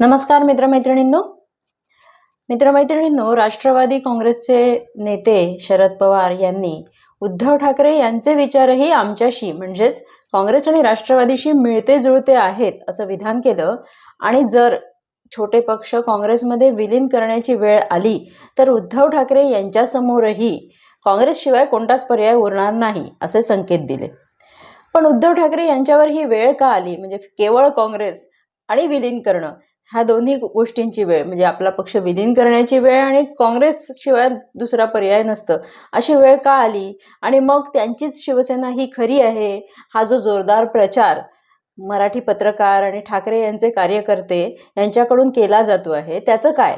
नमस्कार मित्रमैत्रिणींनो. मित्रमैत्रिणींनो राष्ट्रवादी काँग्रेसचे नेते शरद पवार यांनी उद्धव ठाकरे यांचे विचारही आमच्याशी म्हणजेच काँग्रेस आणि राष्ट्रवादीशी मिळते जुळते आहेत असं विधान केलं. आणि जर छोटे पक्ष काँग्रेसमध्ये विलीन करण्याची वेळ आली तर उद्धव ठाकरे यांच्यासमोरही काँग्रेसशिवाय कोणताच पर्याय उरणार नाही असे संकेत दिले. पण उद्धव ठाकरे यांच्यावर ही वेळ का आली? म्हणजे केवळ काँग्रेस आणि विलीन करणं ह्या दोन्ही गोष्टींची वेळ म्हणजे आपला पक्ष विलीन करण्याची वेळ आणि काँग्रेसशिवाय दुसरा पर्याय नसतं. अशी वेळ का आली? आणि मग त्यांचीच शिवसेना ही खरी आहे? हा जो जोरदार प्रचार मराठी पत्रकार आणि ठाकरे यांचे कार्यकर्ते यांच्याकडून केला जातो आहे त्याचं काय?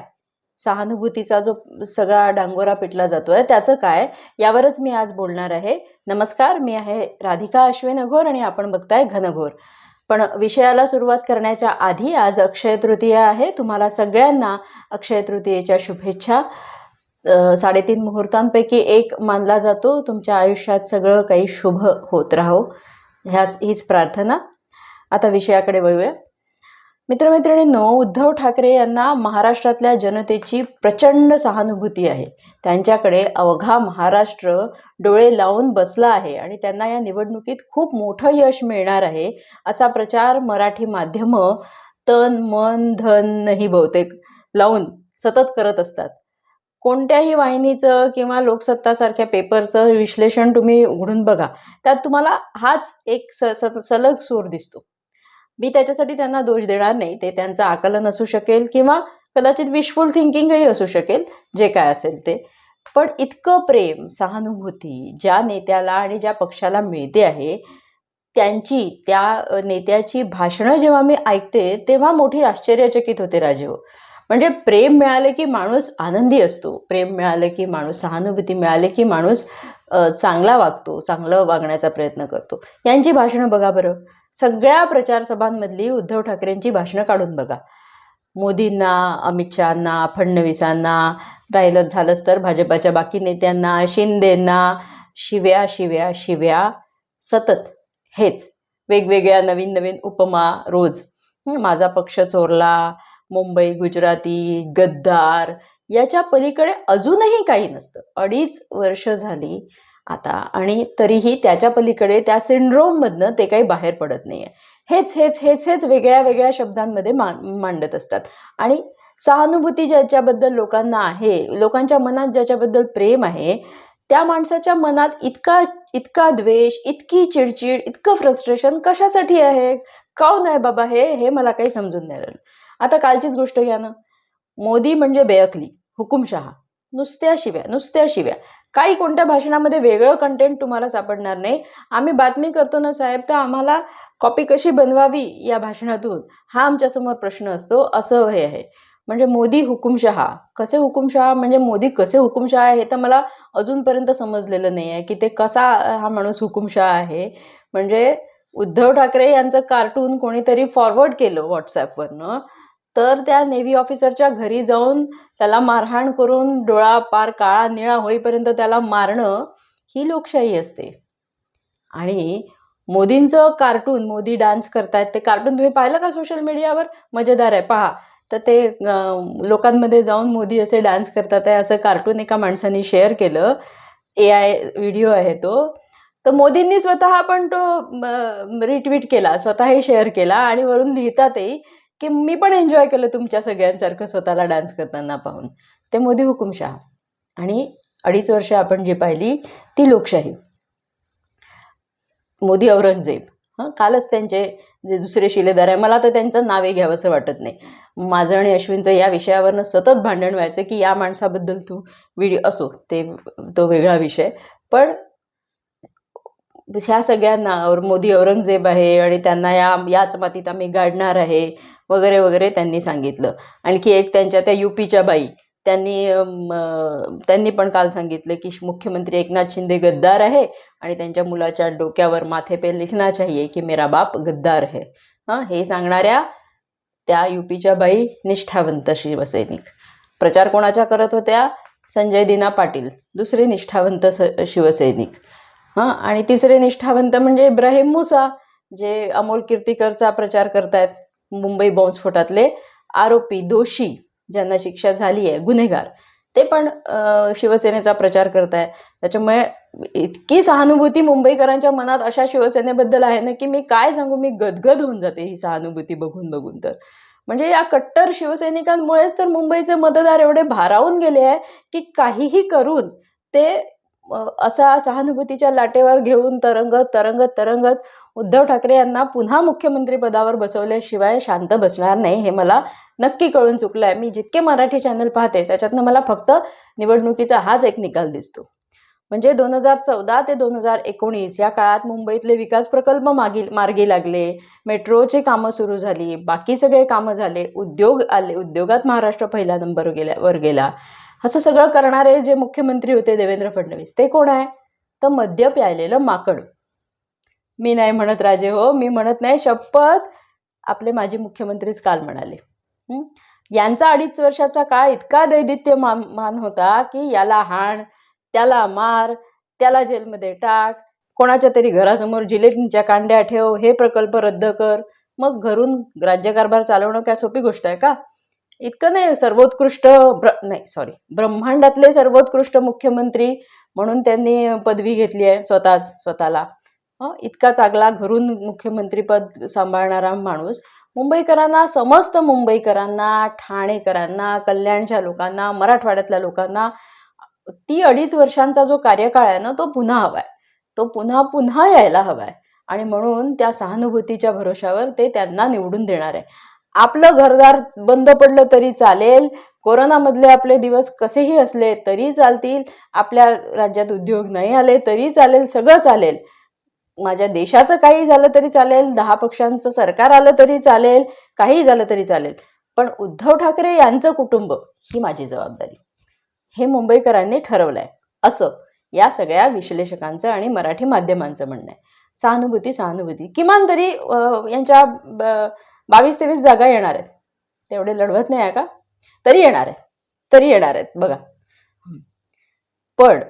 सहानुभूतीचा जो सगळा डांगोरा पिटला जातो आहे त्याचं काय? यावरच मी आज बोलणार आहे. नमस्कार मी आहे राधिका अश्विन अघोर आणि आपण बघताय घनघोर. पण विषयाला सुरुवात करण्याच्या आधी आज अक्षय तृतीया आहे. तुम्हाला सगळ्यांना अक्षय तृतीयेच्या शुभेच्छा. साडेतीन मुहूर्तांपैकी एक मानला जातो. तुमच्या आयुष्यात सगळं काही शुभ होत राहो. ह्याच हीच प्रार्थना. आता विषयाकडे वळूया. मित्रमैत्रिणींनो उद्धव ठाकरे यांना महाराष्ट्रातल्या जनतेची प्रचंड सहानुभूती आहे. त्यांच्याकडे अवघा महाराष्ट्र डोळे लावून बसला आहे आणि त्यांना या निवडणुकीत खूप मोठं यश मिळणार आहे असा प्रचार मराठी माध्यमं तन मन धन ही बहुतेक लावून सतत करत असतात. कोणत्याही वाहिनीचं किंवा लोकसत्तासारख्या पेपरचं विश्लेषण तुम्ही उघडून बघा. त्यात तुम्हाला हाच एक स स- सलग सूर दिसतो. मी त्याच्यासाठी त्यांना दोष देणार नाही. ते त्यांचं आकलन असू शकेल किंवा कदाचित विशफुल थिंकिंगही असू शकेल जे काय असेल ते. पण इतकं प्रेम सहानुभूती ज्या नेत्याला आणि ज्या पक्षाला मिळते आहे त्यांची त्या नेत्याची भाषणं जेव्हा मी ऐकते तेव्हा मोठी आश्चर्यचकित होते राजीव. म्हणजे प्रेम मिळाले की माणूस आनंदी असतो. प्रेम मिळालं की माणूस सहानुभूती मिळाले की माणूस चांगला वागतो चांगलं वागण्याचा प्रयत्न करतो. यांची भाषणं बघा बरं. सगळ्या प्रचारसभांमधली उद्धव ठाकरेंची भाषणं काढून बघा. मोदींना अमित शहांना फडणवीसांना राहिलं झालंच तर भाजपाच्या बाकी नेत्यांना शिंदेंना शिव्या शिव्या शिव्या सतत हेच. वेगवेगळ्या नवीन नवीन उपमा रोज. माझा पक्ष चोरला मुंबई गुजराती गद्दार याच्या पलीकडे अजूनही काही नसतं. अडीच वर्ष झाली आता. आणि तरीही त्याच्या पलीकडे त्या सिंड्रोममधनं ते काही बाहेर पडत नाही आहे हेच हेच हेच हेच वेगळ्या वेगळ्या शब्दांमध्ये मा मांडत असतात. आणि सहानुभूती ज्याच्याबद्दल लोकांना आहे लोकांच्या मनात ज्याच्याबद्दल प्रेम आहे त्या माणसाच्या मनात इतका इतका द्वेष इतकी चिडचिड इतकं फ्रस्ट्रेशन कशासाठी आहे? काऊन आहे बाबा हे? हे मला काही समजून नाही राहिलं. आता कालचीच गोष्ट घ्या ना. मोदी म्हणजे बेअकली हुकुमशहा. नुसत्या शिव्या नुसत्या शिव्या. काही कोणत्या भाषणामध्ये वेगळं कंटेंट तुम्हाला सापडणार नाही. आम्ही बातमी करतो ना साहेब तर आम्हाला कॉपी कशी बनवावी या भाषणातून? हा आमच्यासमोर प्रश्न असतो. असं हे आहे. म्हणजे मोदी हुकुमशहा. कसे हुकुमशहा? म्हणजे मोदी कसे हुकुमशहा आहे हे तर मला अजूनपर्यंत समजलेलं नाही आहे की ते कसा हा माणूस हुकुमशहा आहे. म्हणजे उद्धव ठाकरे यांचं कार्टून कोणीतरी फॉरवर्ड केलं व्हॉट्सॲपवरनं तर त्या नेव्ही ऑफिसरच्या घरी जाऊन त्याला मारहाण करून डोळा पार काळा निळा होईपर्यंत त्याला मारणं ही लोकशाही असते. आणि मोदींचं कार्टून मोदी डान्स करतायत ते कार्टून तुम्ही पाहिलं का सोशल मीडियावर? मजेदार आहे. पहा तर ते लोकांमध्ये जाऊन मोदी असे डान्स करतात आहे असं कार्टून एका माणसाने शेअर केलं. ए आय व्हिडिओ आहे तो. तर मोदींनी स्वतः पण तो रिट्विट केला स्वतःही शेअर केला आणि वरून लिहितातही की मी पण एन्जॉय केलं तुमच्या सगळ्यांसारखं स्वतःला डान्स करताना पाहून. ते मोदी हुकुमशाह आणि अडीच वर्ष आपण जी पाहिली ती लोकशाही. मोदी औरंगजेब. हां कालच त्यांचे जे दुसरे शिलेदार आहे मला तर त्यांचं नावही घ्यावंसं वाटत नाही. माझं आणि अश्विनचं या विषयावरनं सतत भांडण व्हायचं की या माणसाबद्दल तू व्हिडिओ असो ते तो वेगळा विषय. पण ह्या सगळ्यांना और मोदी औरंगजेब आहे आणि त्यांना या याच मातीत आम्ही गाडणार आहे. वगैरे वगैरे त्यांनी सांगितलं. आणखी एक त्यांच्या त्या युपीच्या बाई त्यांनी त्यांनी पण काल सांगितलं की मुख्यमंत्री एकनाथ शिंदे गद्दार आहे आणि त्यांच्या मुलाच्या डोक्यावर माथे पे लिखना चाहिए की मेरा बाप गद्दार है. हां हे सांगणाऱ्या त्या युपीच्या बाई निष्ठावंत शिवसैनिक. प्रचार कोणाच्या करत होत्या? संजय दिना पाटील दुसरे निष्ठावंत स शिवसैनिक. हां आणि तिसरे निष्ठावंत म्हणजे इब्राहिम मुसा जे अमोल कीर्तीकरचा प्रचार करतायत. मुंबई बॉम्बस्फोटातले आरोपी दोषी ज्यांना शिक्षा झाली आहे गुन्हेगार. ते पण शिवसेनेचा प्रचार करताय त्याच्यामुळे इतकी सहानुभूती मुंबईकरांच्या मनात अशा शिवसेनेबद्दल आहे ना की मी काय सांगू? मी गदगद होऊन जाते ही सहानुभूती बघून बघून तर. म्हणजे या कट्टर शिवसैनिकांमुळेच तर मुंबईचे मतदार एवढे भारावून गेले आहे की काहीही करून ते असा सहानुभूतीच्या लाटेवर घेऊन तरंगत तरंगत तरंगत उद्धव ठाकरे यांना पुन्हा मुख्यमंत्री पदावर बसवल्याशिवाय शांत बसणार नाही हे मला नक्की कळून चुकलं आहे मी जितके मराठी चॅनल पाहते त्याच्यातनं मला फक्त निवडणुकीचा हाच एक निकाल दिसतो. म्हणजे दोन हजार चौदा ते दोन हजार एकोणीस या काळात मुंबईतले विकास प्रकल्प मागील मार्गी लागले मेट्रोचे कामं सुरू झाली बाकी सगळे कामं झाले उद्योग आले उद्योगात महाराष्ट्र पहिल्या नंबर गेल्या वर गेला. असं सगळं करणारे जे मुख्यमंत्री होते देवेंद्र फडणवीस ते कोण आहे? तर मद्य प्यायलेलं माकड. मी नाही म्हणत राजे हो मी म्हणत नाही शपथ आपले माजी मुख्यमंत्रीच काल म्हणाले. यांचा अडीच वर्षाचा काळ इतका दैदित्य मान होता की याला हाण त्याला मार त्याला जेलमध्ये टाक कोणाच्या तरी घरासमोर जिलेबींच्या कांड्या ठेव हे प्रकल्प रद्द कर मग घरून राज्यकारभार चालवणं काय सोपी गोष्ट आहे का? इतकं नाही सर्वोत्कृष्ट ब्र नाही सॉरी ब्रह्मांडातले सर्वोत्कृष्ट मुख्यमंत्री म्हणून त्यांनी पदवी घेतली आहे स्वतःच स्वतःला. इतका चांगला घरून मुख्यमंत्रीपद सांभाळणारा माणूस. मुंबईकरांना समस्त मुंबईकरांना ठाणेकरांना कल्याणच्या लोकांना मराठवाड्यातल्या लोकांना ती अडीच वर्षांचा जो कार्यकाळ आहे ना तो पुन्हा हवाय. तो पुन्हा पुन्हा यायला हवाय. आणि म्हणून त्या सहानुभूतीच्या भरोशावर ते त्यांना निवडून देणार आहे. आपलं घरदार बंद पडलं तरी चालेल. कोरोनामधले आपले दिवस कसेही असले तरी चालतील. आपल्या राज्यात उद्योग नाही आले तरी चालेल. सगळं चालेल. माझ्या देशाचं काही झालं तरी चालेल दहा पक्षांचं सरकार आलं तरी चालेल काही झालं तरी चालेल. पण उद्धव ठाकरे यांचं कुटुंब ही माझी जबाबदारी. हे मुंबईकरांनी ठरवलंय. असं या सगळ्या विश्लेषकांचं आणि मराठी माध्यमांचं म्हणणं आहे. सहानुभूती सहानुभूती. किमान तरी यांच्या बावीस तेवीस जागा येणार आहेत. तेवढे लढवत नाही आहे का? तरी येणार आहेत. तरी येणार आहेत. बघा. पण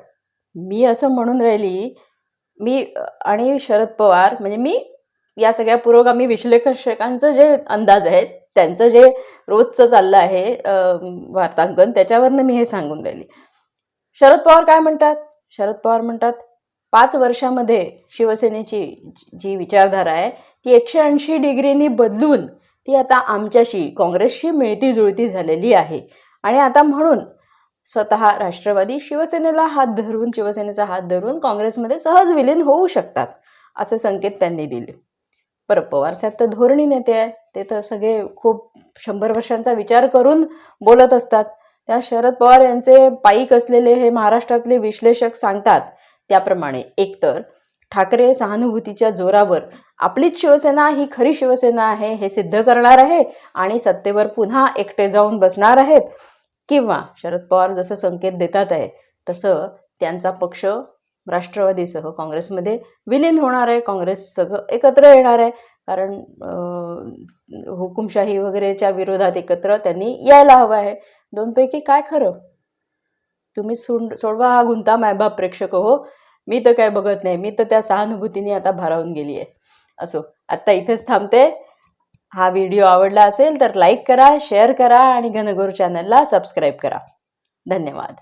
मी असं म्हणून राहिली मी आणि शरद पवार म्हणजे मी या सगळ्या पुरोगामी विश्लेषकांचं जे अंदाज आहेत त्यांचं जे रोजचं चाललं आहे वार्तांकन त्याच्यावरनं मी हे सांगून राहिली. शरद पवार काय म्हणतात? शरद पवार म्हणतात पाच वर्षामध्ये शिवसेनेची जी- जी विचारधारा आहे ती एकशे ऐंशी डिग्रीनी बदलून ती आता आमच्याशी काँग्रेसशी मिळती जुळती झालेली आहे. आणि आता म्हणून स्वतः राष्ट्रवादी शिवसेनेला हात धरून शिवसेनेचा हात धरून काँग्रेसमध्ये सहज विलीन होऊ शकतात असे संकेत त्यांनी दिले. बरं पवारसाहेब तर धोरणी नेते आहे ते तर सगळे खूप शंभर वर्षांचा विचार करून बोलत असतात. त्या शरद पवार यांचे पायिक असलेले हे महाराष्ट्रातले विश्लेषक सांगतात त्याप्रमाणे एकतर ठाकरे सहानुभूतीच्या जोरावर आपलीच शिवसेना ही खरी शिवसेना आहे हे सिद्ध करणार आहे आणि सत्तेवर पुन्हा एकटे जाऊन बसणार आहेत किंवा शरद पवार जसं संकेत देतात आहे तसं त्यांचा पक्ष राष्ट्रवादीसह काँग्रेसमध्ये विलीन होणार आहे. काँग्रेस सगळं एकत्र येणार आहे. कारण हुकुमशाही वगैरेच्या विरोधात एकत्र त्यांनी यायला हवं आहे. दोनपैकी काय खरं? तुम्ही सोड सोडवा हा गुंता मायबाप प्रेक्षक हो. मी तर काय बघत नाही. मी तर त्या सहानुभूतीने आता भारावून गेली आहे असो आत्ता इथेच थांबते. हा व्हिडिओ आवडला असेल तर लाईक करा शेअर करा आणि घनगुरू चॅनलला सबस्क्राईब करा. धन्यवाद.